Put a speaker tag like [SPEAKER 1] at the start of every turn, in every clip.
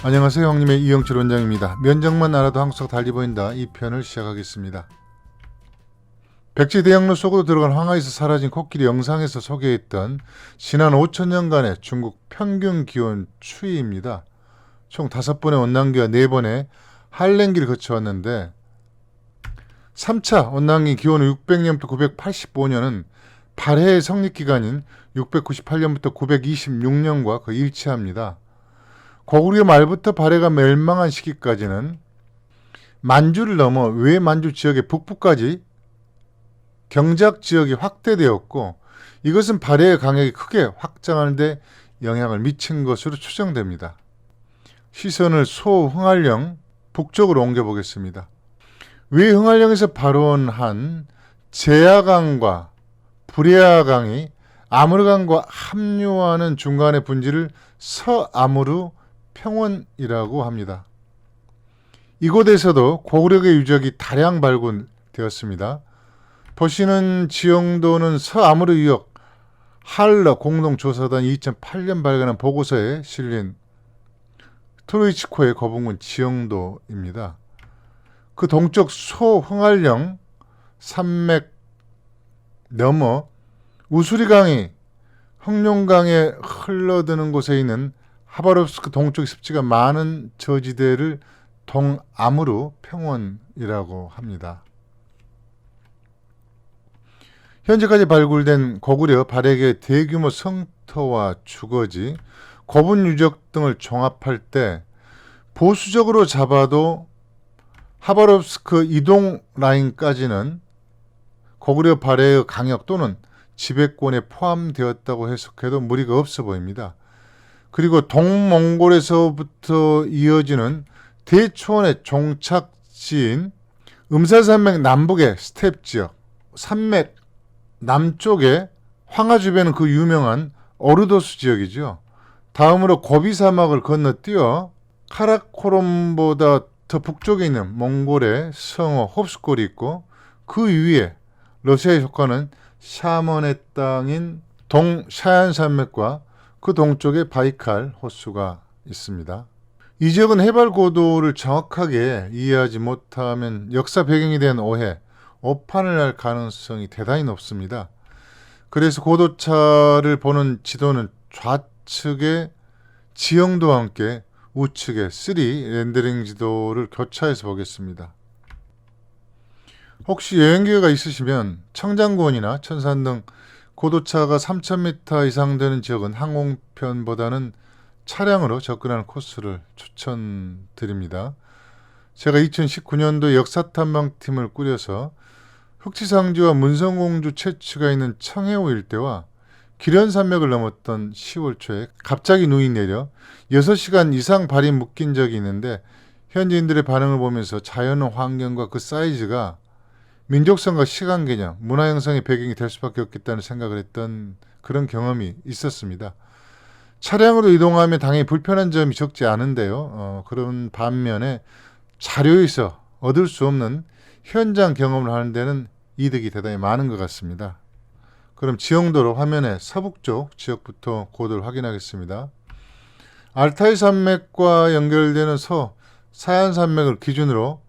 [SPEAKER 1] 안녕하세요 형님의 이영철 원장입니다. 면적만 알아도 한국 달리 보인다 이 편을 시작하겠습니다. 백제 대학로 속으로 들어간 황하에서 사라진 코끼리 영상에서 소개했던 지난 5천년간의 중국 평균 기온 추이입니다. 총 5번의 온난기와 4번의 한랭기를 거쳐왔는데 3차 온난기 기온 600년부터 985년은 발해의 성립기간인 698년부터 926년과 거의 일치합니다. 고구려 말부터 발해가 멸망한 시기까지는 만주를 넘어 외만주 지역의 북부까지 경작 지역이 확대되었고 이것은 발해의 강역이 크게 확장하는 데 영향을 미친 것으로 추정됩니다. 시선을 소흥할령 북쪽으로 옮겨보겠습니다. 외흥할령에서 발원한 제야강과 불야강이 아무르강과 합류하는 중간의 분지를 서아무르 평원이라고 합니다. 이곳에서도 고구려의 유적이 다량 발굴되었습니다. 보시는 지형도는 서아무르 유역 할러 공동조사단 2008년 발간한 보고서에 실린 트로이치코의 거북문 지형도입니다. 그 동쪽 소흥할령 산맥 넘어 우수리강이 흑룡강에 흘러드는 곳에 있는 하바롭스크 동쪽 습지가 많은 저지대를 동아무르 평원이라고 합니다. 현재까지 발굴된 고구려 발해의 대규모 성터와 주거지, 고분 유적 등을 종합할 때 보수적으로 잡아도 하바롭스크 이동 라인까지는 고구려 발해의 강역 또는 지배권에 포함되었다고 해석해도 무리가 없어 보입니다. 그리고 동몽골에서부터 이어지는 대초원의 종착지인 음사산맥 남북의 스텝 지역, 산맥 남쪽에 황하 주변은 그 유명한 어르도스 지역이죠. 다음으로 고비 사막을 건너뛰어 카라코롬보다 더 북쪽에 있는 몽골의 성어 홉스골이 있고 그 위에 러시아에 속하는 샤먼의 땅인 동샤얀 산맥과 그 동쪽에 바이칼 호수가 있습니다. 이 지역은 해발 고도를 정확하게 이해하지 못하면 역사 배경에 대한 오해, 오판을 할 가능성이 대단히 높습니다. 그래서 고도차를 보는 지도는 좌측에 지형도와 함께 우측에 3 렌더링 지도를 교차해서 보겠습니다. 혹시 여행 기회가 있으시면 청장군이나 천산 등 고도차가 3,000m 이상 되는 지역은 항공편보다는 차량으로 접근하는 코스를 추천드립니다. 제가 2019년도 역사탐방팀을 꾸려서 흑지상지와 문성공주 채취가 있는 청해오 일대와 기련산맥을 넘었던 10월 초에 갑자기 눈이 내려 6시간 이상 발이 묶인 적이 있는데 현지인들의 반응을 보면서 자연 환경과 그 사이즈가 민족성과 시간 개념, 문화 형성의 배경이 될 수밖에 없겠다는 생각을 했던 그런 경험이 있었습니다. 차량으로 이동하면 당연히 불편한 점이 적지 않은데요. 어, 그런 반면에 자료에서 얻을 수 없는 현장 경험을 하는 데는 이득이 대단히 많은 것 같습니다. 그럼 지형도로 화면의 서북쪽 지역부터 고도를 확인하겠습니다. 알타이 산맥과 연결되는 서 사얀 산맥을 기준으로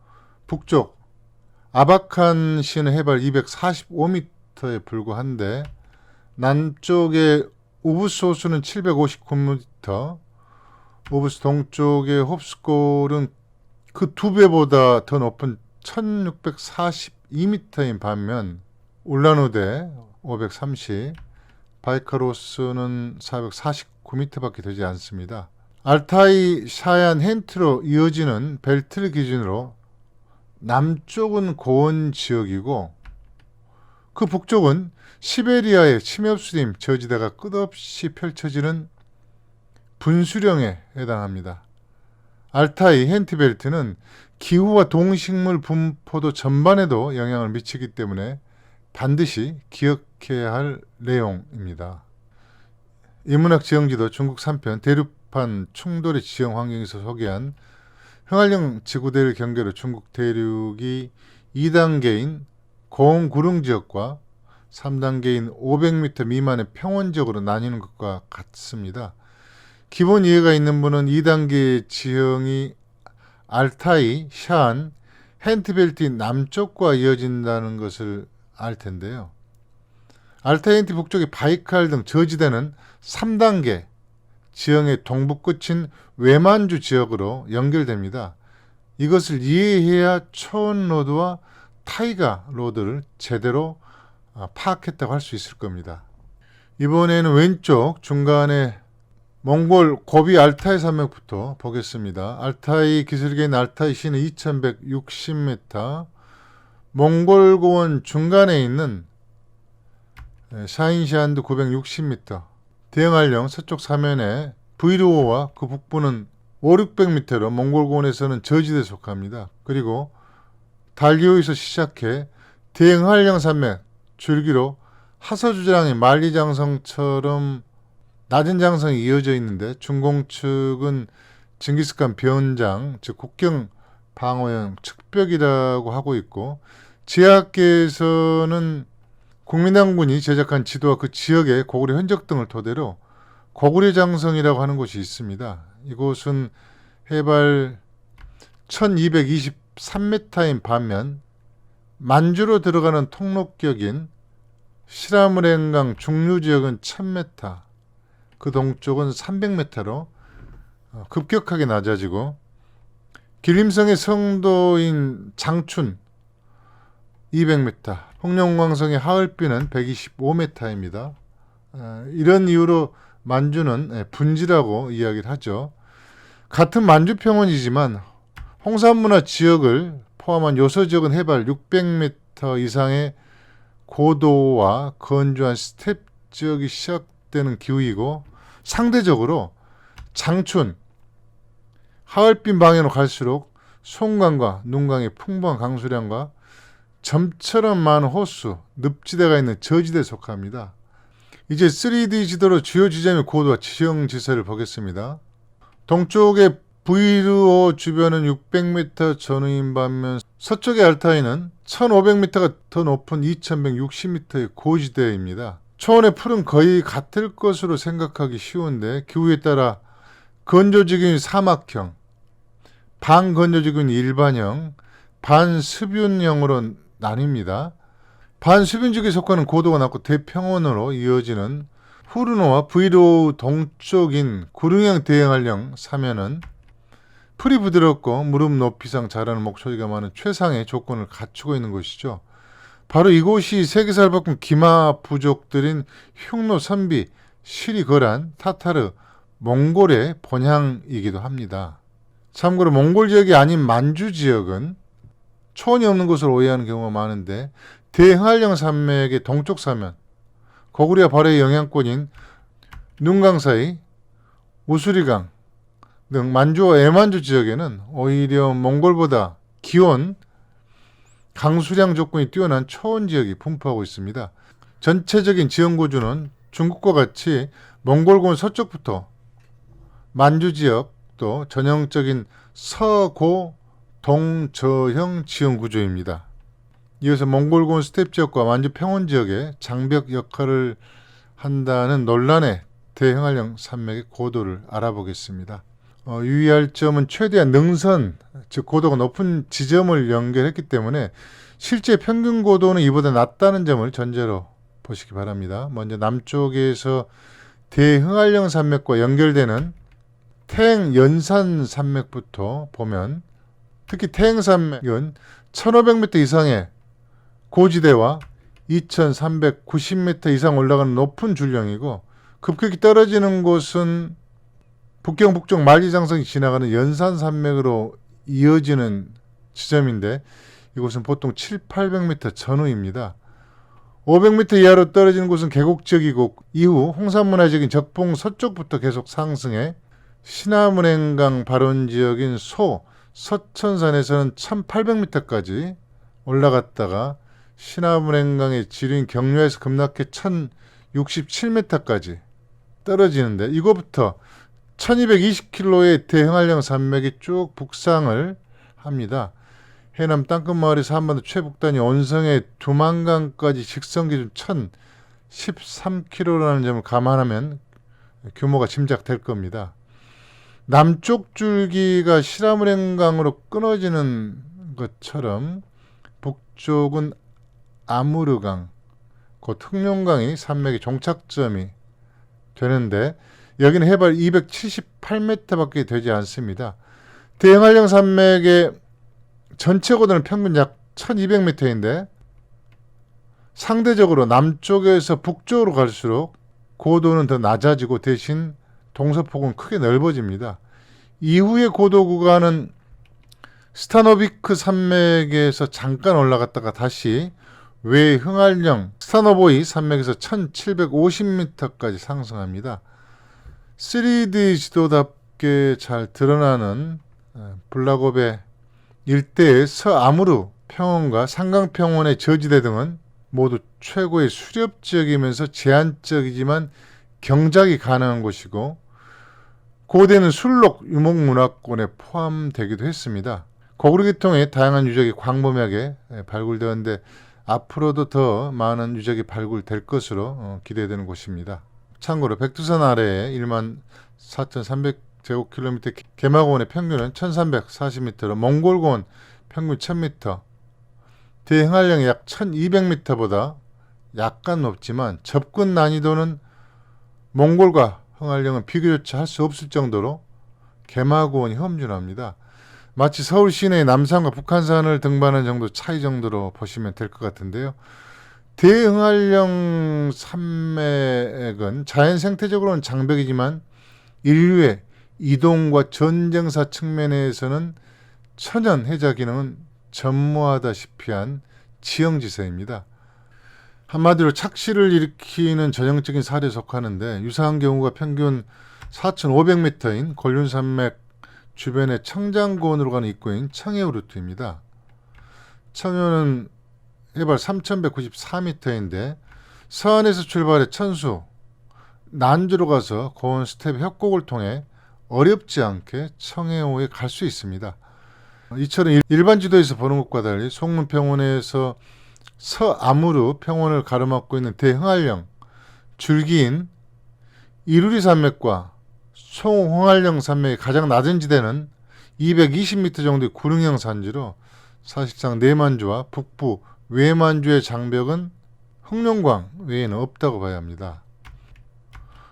[SPEAKER 1] 북쪽 아바칸 시는 해발 245m에 불과한데 남쪽의 우부스 호수는 759m, 우부스 동쪽의 홉스골은 그 두 배보다 더 높은 1642m인 반면 울란우데 530, 바이카로스는 449m밖에 되지 않습니다. 알타이 샤얀 헨트로 이어지는 벨트를 기준으로 남쪽은 고원 지역이고 그 북쪽은 시베리아의 침엽수림 저지대가 끝없이 펼쳐지는 분수령에 해당합니다. 알타이 헨티벨트는 기후와 동식물 분포도 전반에도 영향을 미치기 때문에 반드시 기억해야 할 내용입니다. 인문학 지형지도 중국 3편 대륙판 충돌의 지형 환경에서 소개한 흥할령 지구대를 경계로 중국 대륙이 2단계인 고온 구릉 지역과 3단계인 500m 미만의 평원 지역으로 나뉘는 것과 같습니다. 기본 이해가 있는 분은 2단계 지형이 알타이, 샨, 헨티벨트 남쪽과 이어진다는 것을 알 텐데요. 알타이 헨티 북쪽의 바이칼 등 저지대는 3단계 지형의 동부 끝인 외만주 지역으로 연결됩니다. 이것을 이해해야 초원 로드와 타이가 로드를 제대로 아, 파악했다고 할 수 있을 겁니다. 이번에는 왼쪽 중간에 몽골 고비 알타이 산맥부터 보겠습니다. 알타이 기슭인 알타이 시는 2160m, 몽골 고원 중간에 있는 샤인시안드 960m, 대응할령 서쪽 사면에 브이르오와 그 북부는 5, 600m로 몽골 고원에서는 저지대에 속합니다. 그리고 달기오에서 시작해 대응할령 산맥 줄기로 하서주장의 만리장성처럼 낮은 장성이 이어져 있는데 중공 측은 징기스칸 변장 즉 국경 방어형 측벽이라고 하고 있고 지하계에서는 국민당군이 제작한 지도와 그 지역의 고구려 흔적 등을 토대로 고구려 장성이라고 하는 곳이 있습니다. 이곳은 해발 1223m인 반면 만주로 들어가는 통로격인 시라무랭강 중류 지역은 1000m, 그 동쪽은 300m로 어, 급격하게 낮아지고 길림성의 성도인 장춘 200m, 홍룡광성의 하을비는 125m입니다. 어, 이런 이유로 만주는 예, 분지라고 이야기를 하죠. 같은 만주평원이지만 홍산문화 지역을 포함한 요소 지역은 해발 600m 이상의 고도와 건조한 스텝 지역이 시작되는 기후이고 상대적으로 장춘, 하얼빈 방향으로 갈수록 송강과 눈강의 풍부한 강수량과 점처럼 많은 호수, 늪지대가 있는 저지대에 속합니다. 이제 3D 지도로 주요 지점의 고도와 지형 지세를 보겠습니다. 동쪽의 브이르오 주변은 600m 전후인 반면 서쪽의 알타이는 1500m가 더 높은 2160m의 고지대입니다. 초원의 풀은 거의 같을 것으로 생각하기 쉬운데 기후에 따라 건조지균 사막형, 반건조지균 일반형, 반습윤형으로 나뉩니다. 반수변지구에 속하는 고도가 낮고 대평원으로 이어지는 후르노와 브이로 동쪽인 구릉형 대형할령 사면은 풀이 부드럽고 무릎 높이상 자라는 목소리가 많은 최상의 조건을 갖추고 있는 곳이죠. 바로 이곳이 세계사를 바꾼 기마 부족들인 흉노 선비, 시리 거란, 타타르, 몽골의 본향이기도 합니다. 참고로 몽골 지역이 아닌 만주 지역은 초원이 없는 것으로 오해하는 경우가 많은데 대흥할령 산맥의 동쪽 사면, 고구려 발해의 영향권인 눈강 사이, 우수리강 등 만주와 애만주 지역에는 오히려 몽골보다 기온, 강수량 조건이 뛰어난 초원 지역이 분포하고 있습니다. 전체적인 지형 구조는 중국과 같이 몽골권 서쪽부터 만주 지역도 전형적인 서고 동저형 지형 구조입니다. 이어서 몽골군 스텝 지역과 만주 평원 지역의 장벽 역할을 한다는 논란의 대흥할령 산맥의 고도를 알아보겠습니다. 어, 유의할 점은 최대한 능선, 즉 고도가 높은 지점을 연결했기 때문에 실제 평균 고도는 이보다 낮다는 점을 전제로 보시기 바랍니다. 먼저 남쪽에서 대흥할령 산맥과 연결되는 태행 연산 산맥부터 보면 특히 태행 산맥은 1500m 이상의 고지대와 2390m 이상 올라가는 높은 줄령이고 급격히 떨어지는 곳은 북경 북쪽 만리장성이 지나가는 연산산맥으로 이어지는 지점인데 이곳은 보통 7, 800m 전후입니다. 500m 이하로 떨어지는 곳은 계곡지역이고 이후 홍산문화적인 적봉 서쪽부터 계속 상승해 신화문행강 발원 지역인 소, 서천산에서는 1800m까지 올라갔다가 신화문행강의 지류인 경류에서 급락해 1067m까지 떨어지는데 이거부터 1220km의 대흥할령 산맥이 쭉 북상을 합니다. 해남 땅끝 마을에서 한반도 최북단이 온성의 두만강까지 직선 기준 1013km라는 점을 감안하면 규모가 짐작될 겁니다. 남쪽 줄기가 시라무랭강으로 끊어지는 것처럼 북쪽은 아무르강, 곧 흑룡강이 산맥의 종착점이 되는데 여기는 해발 278m밖에 되지 않습니다. 대흥한령 산맥의 전체 고도는 평균 약 1200m인데 상대적으로 남쪽에서 북쪽으로 갈수록 고도는 더 낮아지고 대신 동서폭은 크게 넓어집니다. 이후의 고도 구간은 스타노비크 산맥에서 잠깐 올라갔다가 다시 외 흥알령 스타노보이 산맥에서 1750m까지 상승합니다. 3D 지도답게 잘 드러나는 어, 블라고베 일대의 서아무르 평원과 상강평원의 저지대 등은 모두 최고의 수렵 지역이면서 제한적이지만 경작이 가능한 곳이고 고대는 술록 유목문화권에 포함되기도 했습니다. 고구려기 통해 다양한 유적이 광범위하게 발굴되었는데 앞으로도 더 많은 유적이 발굴될 것으로 어, 기대되는 곳입니다. 참고로 백두산 아래에 1만 4,300제곱킬로미터 개마고원의 평균은 1,340m로 몽골고원 평균 1,000m, 대흥한령이 약 1,200m보다 약간 높지만 접근 난이도는 몽골과 흥한령은 비교조차 할 수 없을 정도로 개마고원이 험준합니다. 마치 서울 시내의 남산과 북한산을 등반하는 정도 차이 정도로 보시면 될 것 같은데요. 대흥한령 산맥은 자연 생태적으로는 장벽이지만 인류의 이동과 전쟁사 측면에서는 천연 해자 기능은 전무하다시피 한 지형지세입니다. 한마디로 착시를 일으키는 전형적인 사례에 속하는데 유사한 경우가 평균 4,500m인 권륜산맥 주변의 청장고원으로 가는 입구인 청해우 루트입니다. 청해우는 해발 3,194m인데 서안에서 출발해 천수, 난주로 가서 고원 스텝 협곡을 통해 어렵지 않게 청해오에 갈 수 있습니다. 이처럼 일반 지도에서 보는 것과 달리 송문평원에서 서아무르 평원을 가로막고 있는 대흥한령, 줄기인 이루리 산맥과 송홍한령 산맥의 가장 낮은 지대는 220m 정도의 구릉형 산지로 사실상 내만주와 북부 외만주의 장벽은 흑룡광 외에는 없다고 봐야 합니다.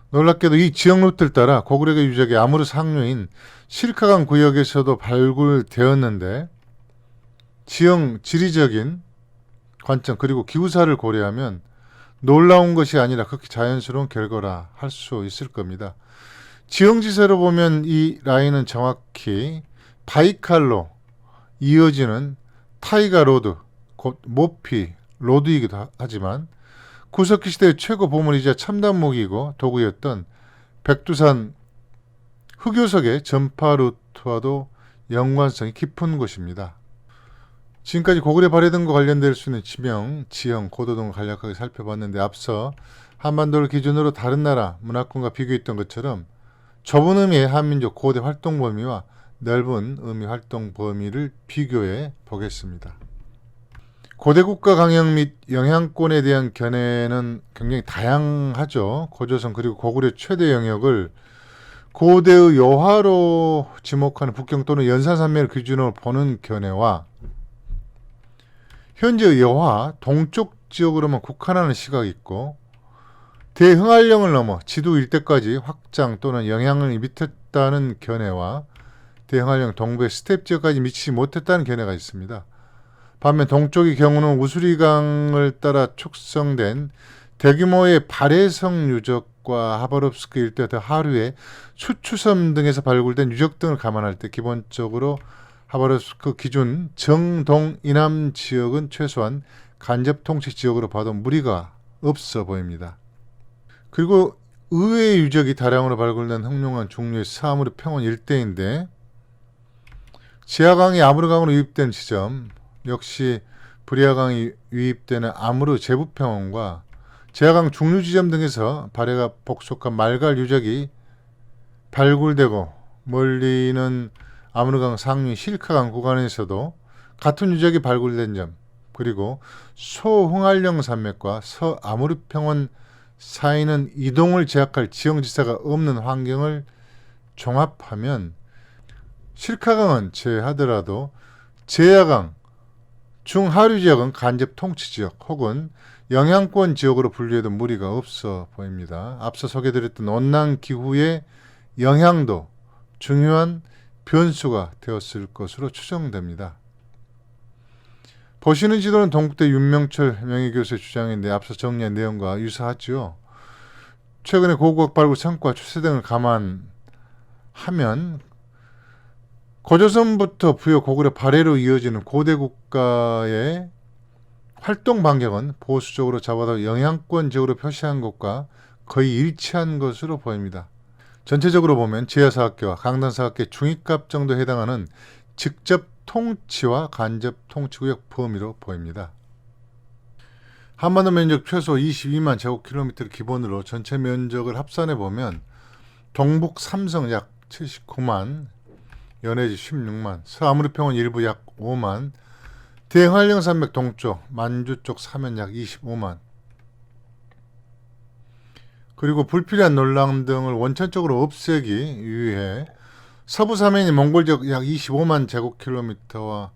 [SPEAKER 1] 놀랍게도 이 지역 루트를 따라 고구려계 유적의 아무르 상류인 실카강 구역에서도 발굴되었는데 지형 지리적인 관점 그리고 기후사를 고려하면 놀라운 것이 아니라 극히 자연스러운 결과라 할 수 있을 겁니다. 지형지세로 보면 이 라인은 정확히 바이칼로 이어지는 타이가 로드, 곧 모피 로드이기도 하지만 구석기 시대의 최고 보물이자 첨단 무기이고 도구였던 백두산 흑요석의 전파 루트와도 연관성이 깊은 곳입니다. 지금까지 고구려 발해등과 관련될 수 있는 지명, 지형, 고도 등을 간략하게 살펴봤는데 앞서 한반도를 기준으로 다른 나라 문화권과 비교했던 것처럼 좁은 의미의 한민족 고대 활동 범위와 넓은 의미 활동 범위를 비교해 보겠습니다. 고대 국가 강형 및 영향권에 대한 견해는 굉장히 다양하죠. 고조선 그리고 고구려 최대 영역을 고대의 여화로 지목하는 북경 또는 연산산맥을 기준으로 보는 견해와 현재의 여화 동쪽 지역으로만 국한하는 시각이 있고 대흥한령을 넘어 지도 일대까지 확장 또는 영향을 미쳤다는 견해와 대흥한령 동부의 스텝 지역까지 미치지 못했다는 견해가 있습니다. 반면 동쪽의 경우는 우수리강을 따라 축성된 대규모의 발해성 유적과 하바롭스크 일대 더 하류의 수추섬 등에서 발굴된 유적 등을 감안할 때 기본적으로 하바롭스크 기준 정동 이남 지역은 최소한 간접 통치 지역으로 봐도 무리가 없어 보입니다. 그리고 의외의 유적이 다량으로 발굴된 흑룡한 종류의 사무르 평원 일대인데 지하강이 아무르강으로 유입된 지점 역시 브리아강이 유입되는 아무르 제부평원과 제하강 중류 지점 등에서 발해가 복속한 말갈 유적이 발굴되고 멀리는 아무르강 상류 실카강 구간에서도 같은 유적이 발굴된 점 그리고 소흥알령 산맥과 서아무르 평원 사이는 이동을 제약할 지형지사가 없는 환경을 종합하면 실카강은 제하더라도 제야강, 중하류 지역은 간접 통치 지역 혹은 영향권 지역으로 분류해도 무리가 없어 보입니다. 앞서 소개드렸던 온난 기후의 영향도 중요한 변수가 되었을 것으로 추정됩니다. 보시는 지도는 동국대 윤명철 명예교수의 주장인데 앞서 정리한 내용과 유사하죠. 최근에 고고학 발굴 성과 추세 등을 감안하면 고조선부터 부여 고구려 발해로 이어지는 고대 국가의 활동 반경은 보수적으로 잡아도 영향권 지역으로 표시한 것과 거의 일치한 것으로 보입니다. 전체적으로 보면 지하사학계와 강단사학계 중위값 정도에 해당하는 직접 통치와 간접 통치구역 범위로 보입니다. 한반도 면적 최소 22만 제곱킬로미터를 기본으로 전체 면적을 합산해 보면 동북 삼성 약 79만, 연해지 16만, 서아무리 평원 일부 약 5만, 대활령 산맥 동쪽, 만주 쪽 사면 약 25만, 그리고 불필요한 논란 등을 원천적으로 없애기 위해 서부 사면이 몽골 지역 약 25만 제곱킬로미터와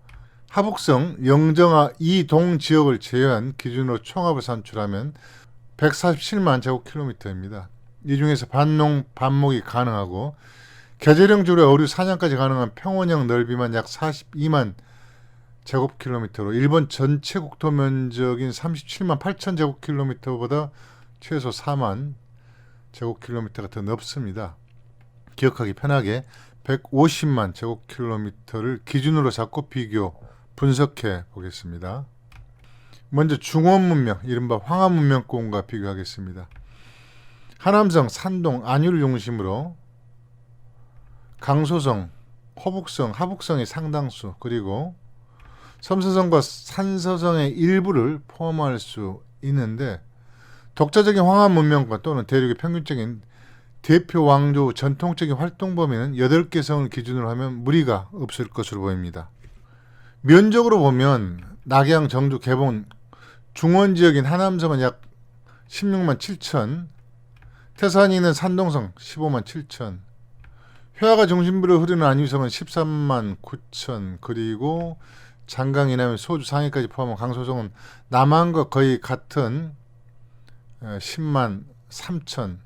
[SPEAKER 1] 하북성 영정화 이동 지역을 제외한 기준으로 총합을 산출하면 147만 제곱킬로미터입니다. 이 중에서 반농 반목이 가능하고 계절형 주로 어류 사냥까지 가능한 평원형 넓이만 약 42만 제곱킬로미터로 일본 전체 국토 면적인 37만 8천 제곱킬로미터보다 최소 4만 제곱킬로미터가 더 넓습니다. 기억하기 편하게 150만 제곱킬로미터를 기준으로 잡고 비교 분석해 보겠습니다. 먼저 중원 문명, 이른바 황하 문명권과 비교하겠습니다. 하남성, 산동, 안유를 중심으로 강소성, 호북성, 하북성의 상당수 그리고 섬서성과 산서성의 일부를 포함할 수 있는데 독자적인 황하 문명권 또는 대륙의 평균적인 대표 왕조 전통적인 활동 범위는 8개 성을 기준으로 하면 무리가 없을 것으로 보입니다. 면적으로 보면 낙양, 정주, 개봉, 중원 지역인 하남성은 약 16만 7천, 태산이 있는 산동성 15만 7천, 회화가 중심부로 흐르는 안유성은 13만 9천, 그리고 장강 이남의 소주 상해까지 포함한 강소성은 남한과 거의 같은 10만 3천,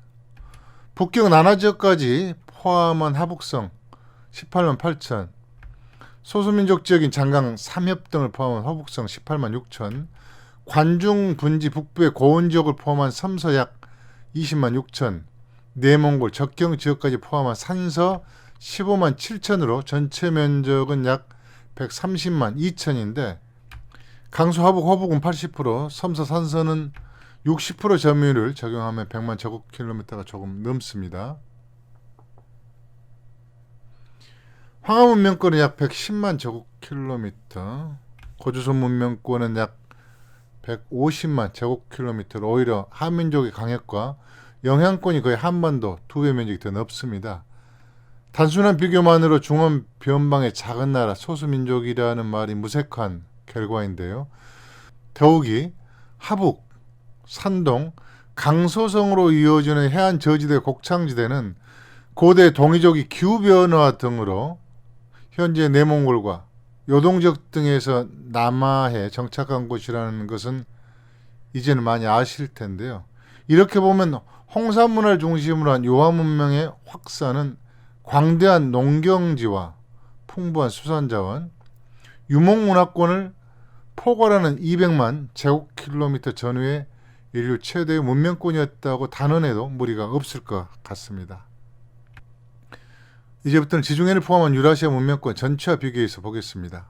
[SPEAKER 1] 북경 나나 지역까지 포함한 하북성 18만 8천, 소수민족 지역인 장강 삼협 등을 포함한 허북성 18만 6천, 관중 분지 북부의 고원 지역을 포함한 섬서 약 20만 6천, 내몽골 적경 지역까지 포함한 산서 15만 7천으로 전체 면적은 약 130만 2천인데 강수 하북 허북은 80%, 섬서 산서는 60% 점유율을 적용하면 100만 제곱킬로미터가 조금 넘습니다. 황하 문명권은 약 110만 제곱킬로미터, 고조선 문명권은 약 150만 제곱킬로미터로 오히려 한민족의 강역과 영향권이 거의 한반도 두 배 면적이 더 넓습니다. 단순한 비교만으로 중원 변방의 작은 나라 소수민족이라는 말이 무색한 결과인데요. 더욱이 하북, 산동, 강소성으로 이어지는 해안 저지대 곡창지대는 고대 동이족이 기후변화 등으로 현재 내몽골과 요동적 등에서 남하해 정착한 곳이라는 것은 이제는 많이 아실 텐데요. 이렇게 보면 홍산 문화를 중심으로 한 요하 문명의 확산은 광대한 농경지와 풍부한 수산자원, 유목 문화권을 포괄하는 200만 제곱킬로미터 전후의 인류 최대의 문명권이었다고 단언해도 무리가 없을 것 같습니다. 이제부터는 지중해를 포함한 유라시아 문명권 전체와 비교해서 보겠습니다.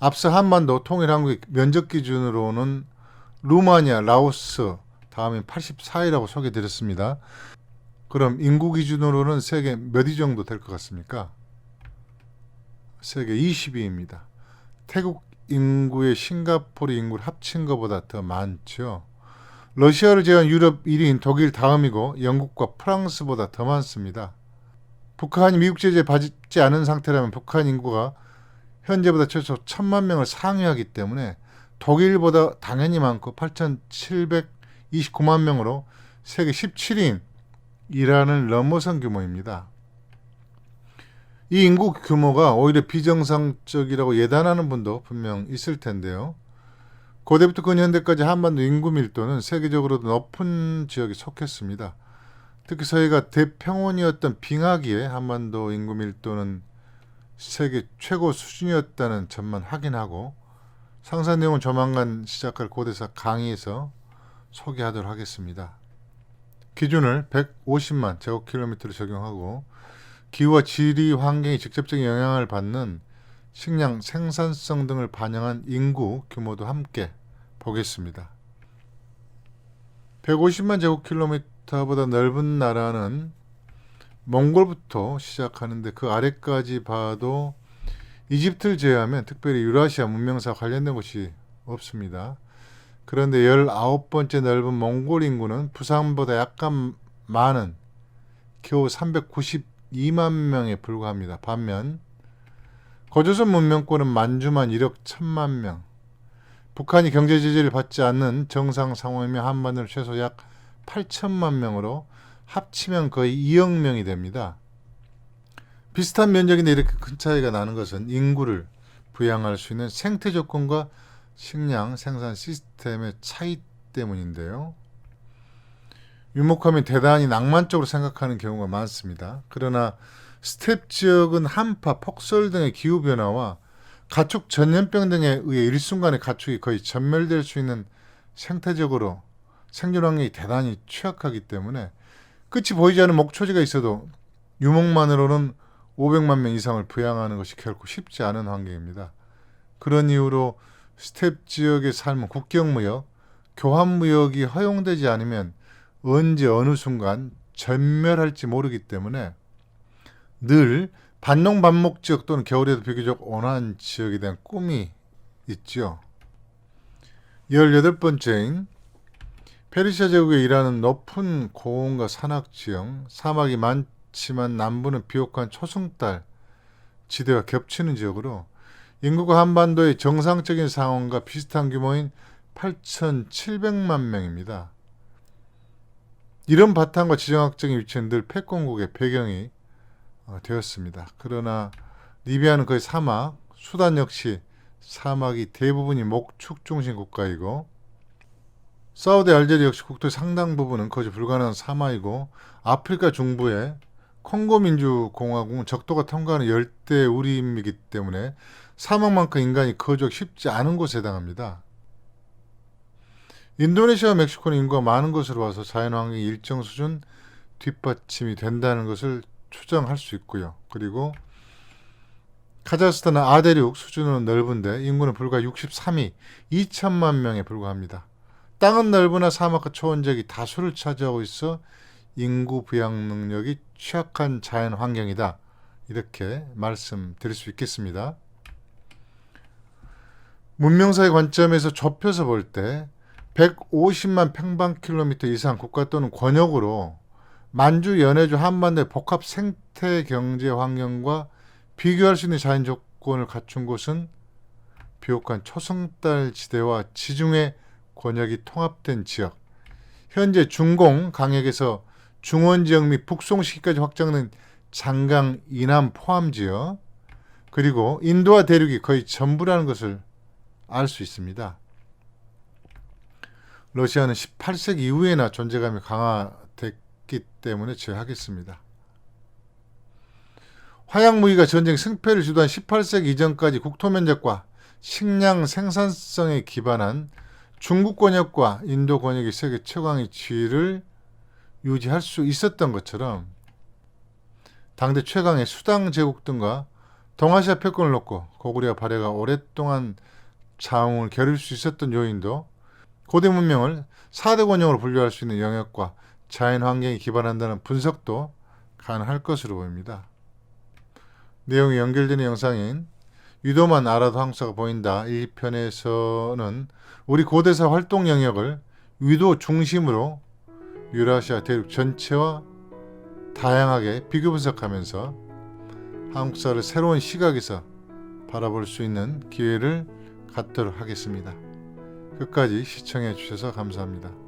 [SPEAKER 1] 앞서 한반도 통일한국의 면적 기준으로는 루마니아, 라오스 다음에 84위라고 소개드렸습니다. 그럼 인구 기준으로는 세계 몇 위 정도 될 것 같습니까? 세계 20위입니다. 태국 인구의 싱가포르 인구를 합친 것보다 더 많죠. 러시아를 제외한 유럽 1위인 독일 다음이고 영국과 프랑스보다 더 많습니다. 북한이 미국 제재에 받지 않은 상태라면 북한 인구가 현재보다 최소 천만 명을 상회하기 때문에 독일보다 당연히 많고 8,729만 명으로 세계 17위인 이란을 넘어선 규모입니다. 이 인구 규모가 오히려 비정상적이라고 예단하는 분도 분명 있을 텐데요. 고대부터 근현대까지 한반도 인구 밀도는 세계적으로도 높은 지역에 속했습니다. 특히 서해가 대평원이었던 빙하기에 한반도 인구 밀도는 세계 최고 수준이었다는 점만 확인하고 상상 내용은 조만간 시작할 고대사 강의에서 소개하도록 하겠습니다. 기준을 150만 제곱킬로미터로 적용하고 기후와 지리 환경이 직접적인 영향을 받는 식량 생산성 등을 반영한 인구 규모도 함께 보겠습니다. 150만 제곱킬로미터보다 넓은 나라는 몽골부터 시작하는데 그 아래까지 봐도 이집트를 제외하면 특별히 유라시아 문명사 관련된 곳이 없습니다. 그런데 19번째 넓은 몽골 인구는 부산보다 약간 많은 겨우 392만 명에 불과합니다. 반면 거조선 문명권은 만주만 1억 1천만 명, 북한이 경제 제재를 받지 않는 정상 상황이며 한반도는 최소 약 8천만 명으로 합치면 거의 2억 명이 됩니다. 비슷한 면적인데 이렇게 큰 차이가 나는 것은 인구를 부양할 수 있는 생태 조건과 식량 생산 시스템의 차이 때문인데요. 유목하면 대단히 낭만적으로 생각하는 경우가 많습니다. 그러나 스텝 지역은 한파, 폭설 등의 기후 변화와 가축 전염병 등에 의해 일순간에 가축이 거의 전멸될 수 있는 생태적으로 생존 환경이 대단히 취약하기 때문에 끝이 보이지 않는 목초지가 있어도 유목만으로는 500만 명 이상을 부양하는 것이 결코 쉽지 않은 환경입니다. 그런 이유로 스텝 지역의 삶은 국경무역, 교환무역이 허용되지 않으면 언제 어느 순간 전멸할지 모르기 때문에 늘 반농 반목 지역 또는 겨울에도 비교적 온화한 지역에 대한 꿈이 있죠. 18번째인 페르시아 제국에 일하는 높은 고온과 산악 지형, 사막이 많지만 남부는 비옥한 초승달 지대와 겹치는 지역으로 인구가 한반도의 정상적인 상황과 비슷한 규모인 8,700만 명입니다. 이런 바탕과 지정학적인 위치는 늘 패권국의 배경이 어, 되었습니다. 그러나 리비아는 거의 사막, 수단 역시 사막이 대부분이 목축 중심 국가이고 사우디 알제리 역시 국토의 상당 부분은 거의 불가능한 사막이고 아프리카 중부의 콩고 민주공화국은 적도가 통과하는 열대 우림이기 때문에 사막만큼 인간이 거주하기 쉽지 않은 곳에 해당합니다. 인도네시아와 멕시코는 인구가 많은 것으로 봐서 자연 환경이 일정 수준 뒷받침이 된다는 것을 추정할 수 있고요. 그리고 카자흐스탄은 아대륙 수준으로 넓은데 인구는 불과 63이 2천만 명에 불과합니다. 땅은 넓으나 사막과 초원적이 다수를 차지하고 있어 인구 부양 능력이 취약한 자연 환경이다. 이렇게 말씀드릴 수 있겠습니다. 문명사의 관점에서 좁혀서 볼 때 150만 평방킬로미터 이상 국가 또는 권역으로 만주, 연해주, 한반도의 복합 생태 경제 환경과 비교할 수 있는 자연 조건을 갖춘 곳은 비옥한 초승달 지대와 지중해 권역이 통합된 지역, 현재 중공 강역에서 중원 지역 및 북송 시기까지 확장된 장강 이남 포함 지역, 그리고 인도와 대륙이 거의 전부라는 것을 알 수 있습니다. 러시아는 18세기 이후에나 존재감이 강화됐기 때문에 제하겠습니다. 화약 무기가 전쟁 승패를 주도한 18세기 이전까지 국토 면적과 식량 생산성에 기반한 중국 권역과 인도 권역이 세계 최강의 지위를 유지할 수 있었던 것처럼 당대 최강의 수당 제국 등과 동아시아 패권을 놓고 고구려 발해가 오랫동안 자웅을 겨룰 수 있었던 요인도 고대 문명을 4대 권역으로 분류할 수 있는 영역과 자연 환경에 기반한다는 분석도 가능할 것으로 보입니다. 내용이 연결되는 영상인 유도만 알아도 한국사가 보인다 1편에서는 우리 고대사 활동 영역을 위도 중심으로 유라시아 대륙 전체와 다양하게 비교 분석하면서 한국사를 새로운 시각에서 바라볼 수 있는 기회를 갖도록 하겠습니다. 끝까지 시청해 주셔서 감사합니다.